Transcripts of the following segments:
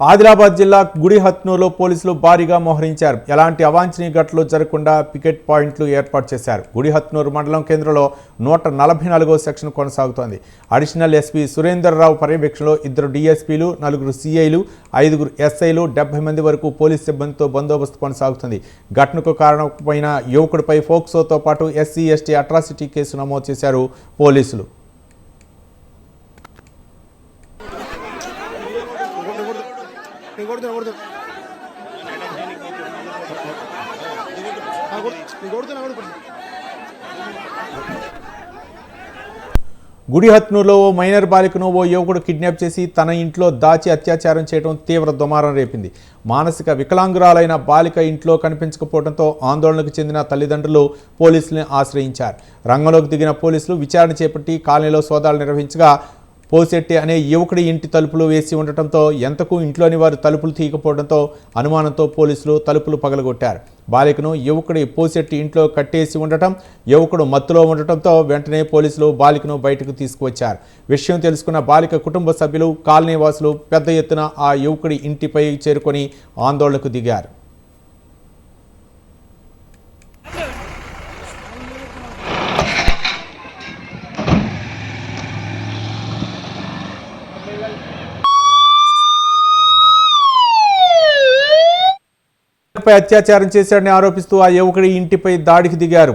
ఆదిలాబాద్ జిల్లా గుడిహత్నూలో పోలీసులు భారీగా మోహరించారు. ఎలాంటి అవాంఛనీయ ఘటనలు జరగకుండా పికెట్ పాయింట్లు ఏర్పాటు చేశారు. గుడిహత్నూరు మండలం కేంద్రంలో నూట నలభై నాలుగో సెక్షన్ కొనసాగుతోంది. అడిషనల్ ఎస్పీ సురేందర్రావు పర్యవేక్షణలో ఇద్దరు డీఎస్పీలు నలుగురు సీఐలు ఐదుగురు ఎస్ఐలు డెబ్బై మంది వరకు పోలీస్ సిబ్బందితో బందోబస్తు కొనసాగుతుంది. ఘటనకు కారణమైన యువకుడిపై ఫోక్సోతో పాటు ఎస్సీ ఎస్టీ అట్రాసిటీ కేసు నమోదు చేశారు పోలీసులు. నేను కొడుతున్నా కొడుతున్నా నేను కొడుతున్నా కొడుతున్నా గుడిహత్నూరులో ఓ మైనర్ బాలికను ఓ యువకుడు కిడ్నాప్ చేసి తన ఇంట్లో దాచి అత్యాచారం చేయడం తీవ్ర దుమారం రేపింది. మానసిక వికలాంగురాలైన బాలిక ఇంట్లో కనిపించకపోవడంతో ఆందోళనకు చెందిన తల్లిదండ్రులు పోలీసులను ఆశ్రయించారు. రంగంలోకి దిగిన పోలీసులు విచారణ చేపట్టి కాలనీలో సోదాలు నిర్వహించగా పోసెట్టి అనే యువకుడి ఇంటి తలుపులు వేసి ఉండటంతో ఎంతకు ఇంట్లోని వారు తలుపులు తీయకపోవడంతో అనుమానంతో పోలీసులు తలుపులు పగలగొట్టారు. బాలికను యువకుడి పోసెట్టి ఇంట్లో కట్టేసి ఉండటం యువకుడు మత్తులో ఉండటంతో వెంటనే పోలీసులు బాలికను బయటకు తీసుకువచ్చారు. విషయం తెలుసుకున్న బాలిక కుటుంబ సభ్యులు కాలనీ వాసులు పెద్ద ఎత్తున ఆ యువకుడి ఇంటిపై చేరుకొని ఆందోళనకు దిగారు. పై అత్యాచారం చేశాడని ఆరోపిస్తూ ఆ యువకుడి ఇంటిపై దాడికి దిగారు.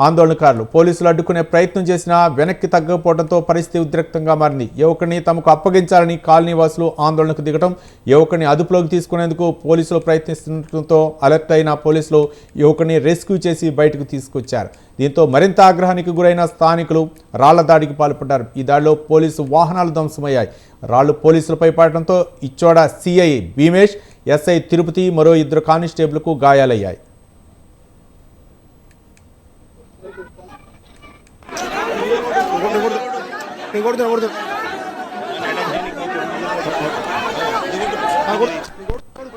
ఆందోళనకారులు పోలీసులు అడ్డుకునే ప్రయత్నం చేసినా వెనక్కి తగ్గకపోవడంతో పరిస్థితి ఉద్రిక్తంగా మారింది. యువకుడిని తమకు అప్పగించాలని కాలనీవాసులు ఆందోళనకు దిగటం యువకుడిని అదుపులోకి తీసుకునేందుకు పోలీసులు ప్రయత్నిస్తుండటంతో అలర్ట్ అయిన పోలీసులు యువకుడిని రెస్క్యూ చేసి బయటకు తీసుకొచ్చారు. దీంతో మరింత ఆగ్రహానికి గురైన స్థానికులు రాళ్ళ దాడికి పాల్పడ్డారు. ఈ దాడిలో పోలీసు వాహనాలు ధ్వంసమయ్యాయి. రాళ్ళు పోలీసులపై పడటంతో ఇచ్చోడ సిఐ భీమేష్ ఎస్ఐ తిరుపతి మరో ఇద్దరు కానిస్టేబుల్కు గాయాలయ్యాయి. నేను కొడుతున్నా కొడుతున్నా ఆ, కొడు-